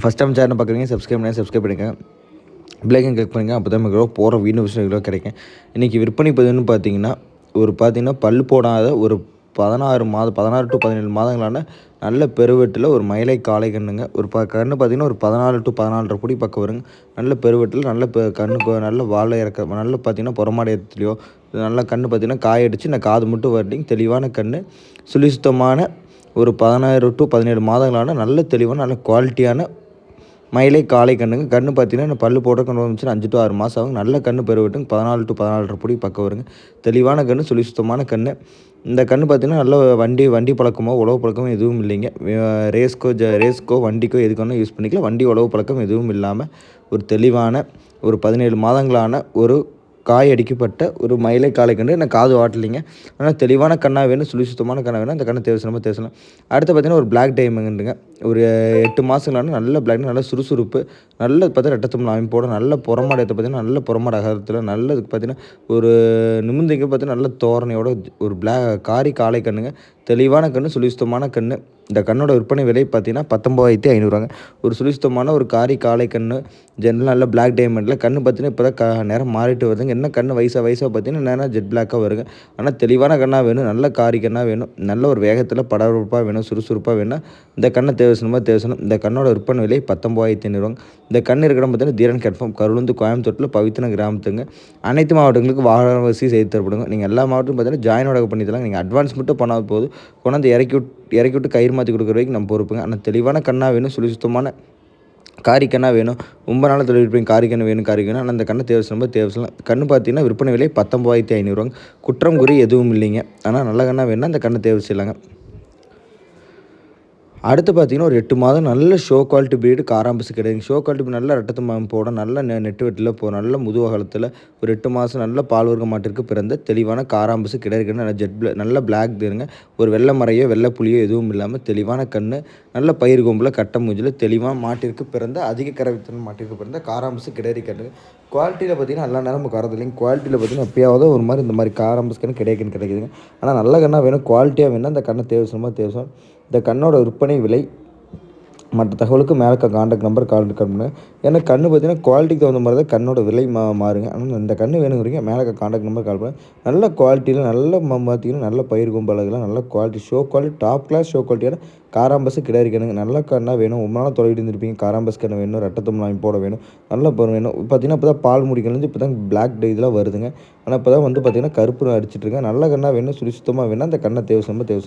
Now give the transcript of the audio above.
First time channel பார்க்குறீங்க subscribe பண்ணி subscribe பண்ணுங்க பிள்ளைங்க கிளிக் பண்ணுங்கள் அப்போ தான் நமக்கு போகிற வீணு விஷயம் கிடைக்கும். இன்றைக்கி விற்பனை பதிவுன்னு பார்த்தீங்கன்னா ஒரு பார்த்தீங்கன்னா பல் போடாத ஒரு பதினாறு மாதம் பதினாறு டு பதினேழு மாதங்களான நல்ல பெருவெட்டில் ஒரு மயிலை காளை கண்ணுங்க. ஒரு ப கன்று பார்த்திங்கன்னா ஒரு பதினாலு டு பதினாலரை புடி பக்கம் வருங்க. நல்ல பெருவெட்டில் நல்ல பெ கண்ணு நல்ல வாழை இறக்க நல்ல பார்த்திங்கன்னா புறமாடையத்துலையோ நல்ல கன்று பார்த்திங்கன்னா காயடிச்சு நான் காது மட்டும் வரட்டிங்க. தெளிவான கன்று சுழி சுத்தமான ஒரு பதினாறு டு பதினேழு மாதங்களான நல்ல தெளிவான நல்ல குவாலிட்டியான மயிலை காலை கண்ணுங்க. கன்று பார்த்தீங்கன்னா பல்லு போட்ட கண்ணு வந்துச்சுன்னா அஞ்சு டு ஆறு மாதம் ஆகும் நல்ல கண்ணு பெருவிட்டுங்க பதினாலு டு பதினாலரை பொடி பக்கம் வருங்க. தெளிவான கன்று சுழி சுத்தமான கன்று இந்த கன்று பார்த்தீங்கன்னா நல்ல வண்டி வண்டி பழக்கமோ உழவு பழக்கமோ எதுவும் இல்லைங்க. ரேஸ்க்கோ ஜ ரேஸ்க்கோ வண்டிக்கோ எதுக்கான யூஸ் பண்ணிக்கலாம். வண்டி உழவு பழக்கம் எதுவும் இல்லாமல் ஒரு தெளிவான ஒரு பதினேழு மாதங்களான ஒரு காய் அடிக்கப்பட்ட ஒரு மயிலை காலை கண்டு நான் காது வாட்டலிங்க. ஆனால் தெளிவான கண்ணாக வேணும் சுழி சுத்தமான கண்ணாக வேணும் அந்த கண்ணை தேவை நம்ம தேசலாம் அடுத்து பார்த்தீங்கன்னா ஒரு பிளாக் டைமண்டுங்க ஒரு எட்டு மாதங்களான நல்ல பிளாக் நல்ல சுறுசுறுப்பு நல்ல பார்த்தா ரெட்டத்தமிழ் அமைப்போட நல்ல புறமாடத்தை பார்த்தீங்கன்னா நல்ல புறமாட அகரத்தில் நல்லதுக்கு பார்த்தீங்கன்னா ஒரு நிமிந்தைக்கு பார்த்தீங்கன்னா நல்ல தோரணையோட ஒரு பிளாக் காரி காலை கண்ணுங்க. தெளிவான கன்று சுழிசுத்தமான கன்று இந்த கண்ணோட விற்பனை விலை பார்த்தீங்கன்னா பத்தொம்பதாயிரத்தி ஐநூறுவாங்க. ஒரு சுழிசுத்தமான ஒரு காரி காலை கண்ணு ஜென்ரல் நல்ல பிளாக் டைமண்டில் கண்ணு பார்த்தீங்கன்னா இப்போ தான் க நேரம் மாறிட்டு வருதுங்க. என்ன கண்ணு வயசாக வயசாக பார்த்தீங்கன்னா நேரம் ஜெட் பிளாக்காக வருங்க. ஆனால் தெளிவான கண்ணாக வேணும் நல்ல காரி கண்ணாக வேணும் நல்ல ஒரு வேகத்தில் படபடப்பாக வேணும் சுறுசுறுப்பாக வேணும் இந்த கண்ணை தேவசனமாக தேவசனம் இந்த கண்ணோட விற்பனை விலை பத்தொம்பதாயிரத்தி ஐநூறுவாங்க. இந்த கண் இருக்கிற பார்த்தீங்கன்னா தீரன் கன்ஃபார்ம் கருளுந்து கோயம்புத்தூரில் பவித்தன கிராமத்துங்க. அனைத்து மாவட்டங்களுக்கு வாகன வசதி செய்து தரப்படுங்க. நீங்கள் எல்லா மாவட்டமும் பார்த்தீங்கன்னா ஜாயினோட பண்ணி தரலாம் நீங்கள் அட்வான்ஸ் மட்டும் பண்ணாத போது கொண்டாந்து இறக்கி விட்டு இறக்கி விட்டு கயிறு மாற்றி கொடுக்குற வரைக்கும் நம்ம பொறுப்புங்க. ஆனால் தெளிவான கண்ணாக வேணும் சுழி சுத்தமான காரிக்கண்ணாக வேணும். ரொம்ப நாள் தொழில்நுட்பம் இருப்பீங்க காரிக்கண்ணு வேணும் காரிக்கணும் ஆனால் அந்த கண்ணை தேவை ரொம்ப தேவை சொல்லலாம் கண்ணு பார்த்தீங்கன்னா விற்பனை விலை பத்தொம்பதாயிரத்தி ஐநூறுவாங்க. குற்றம் குறி எதுவும் இல்லைங்க. ஆனால் நல்ல கண்ணாக வேணும்னா அந்த கண்ணை தேவை செய்யலாங்க. அடுத்து பார்த்தீங்கன்னா ஒரு எட்டு மாதம் நல்ல ஷோ குவாலிட்டி பீடு காராம்பஸ் கிடையாது. ஷோ குவாலிட்டி நல்ல ரெட்டத்து போட நல்ல நெட்டு வெட்டில் போ நல்ல முதுவகலத்தில் ஒரு எட்டு மாதம் நல்ல பால் வர்க்க மாட்டிற்கு பிறந்த தெளிவான காராம்பஸ் கிடையாது. நல்ல ஜெட் நல்ல பிளாக் இருங்க. ஒரு வெள்ளை மறையோ வெள்ளை புளியோ எதுவும் இல்லாமல் தெளிவான கண் நல்ல பயிர் கொம்பில் கட்ட மூஞ்சில் தெளிவாக மாட்டிற்கு பிறந்த அதிக கரவித்தன் மாட்டிற்கு பிறந்த காராம்பஸ் கிடையாது. கண்ணு குவாலிட்டியில் பார்த்தீங்கன்னா எல்லா நேரம் நமக்கு வரது இல்லைங்க குவாலிட்டியில் பார்த்தீங்கன்னா எப்பயாவது ஒரு மாதிரி இந்த மாதிரி காராம்பஸ் கண்ணு கிடைக்குன்னு கிடைக்குதுங்க ஆனால் நல்ல கண்ணாக வேணும் குவாலிட்டியாக வேணும் அந்த கண்ணை தேவைசனமாக தேவை இந்த கண்ணோட விற்பனை விலை மற்ற தகவலுக்கு மேலே காண்டாக்ட் நம்பர் கால் பண்ணுங்க ஏன்னா கண்ணு பார்த்தீங்கன்னா குவாலிட்டிக்கு தகுந்த மாதிரி தான் கண்ணோட விலை மா மாறுங்க. ஆனால் இந்த கண்ணு வேணுங்கிறீங்க மேலே காண்டாக்ட் நம்பர் கால் பண்ணுங்கள் நல்ல குவாலிட்டியில் நல்ல பார்த்தீங்கன்னா நல்ல பயிர் கும்பலகெல்லாம் நல்ல quality show quality top class show குவாலிட்டியான காராம்பஸ் கிடையாது நல்ல கண்ணாக வேணும். ரொம்ப நாள் தொலைவிட்டு இருந்திருப்பீங்க. காராம்பஸ் கண்ணை வேணும் ரட்டத்தம் போட வேணும். நல்ல பொருள் வேணும். பார்த்தீங்கன்னா இப்போ தான் பால் முடிக்கலேருந்து இப்போ தான் பிளாக் டே இதெல்லாம் வருதுங்க. ஆனால் இப்போ தான் வந்து பார்த்தீங்கன்னா கருப்பு அடிச்சிட்ருக்கேன் நல்ல கண்ணாக வேணும் சுழி சுத்தமாக வேணும். அந்த கண்ணை தேவை தேவை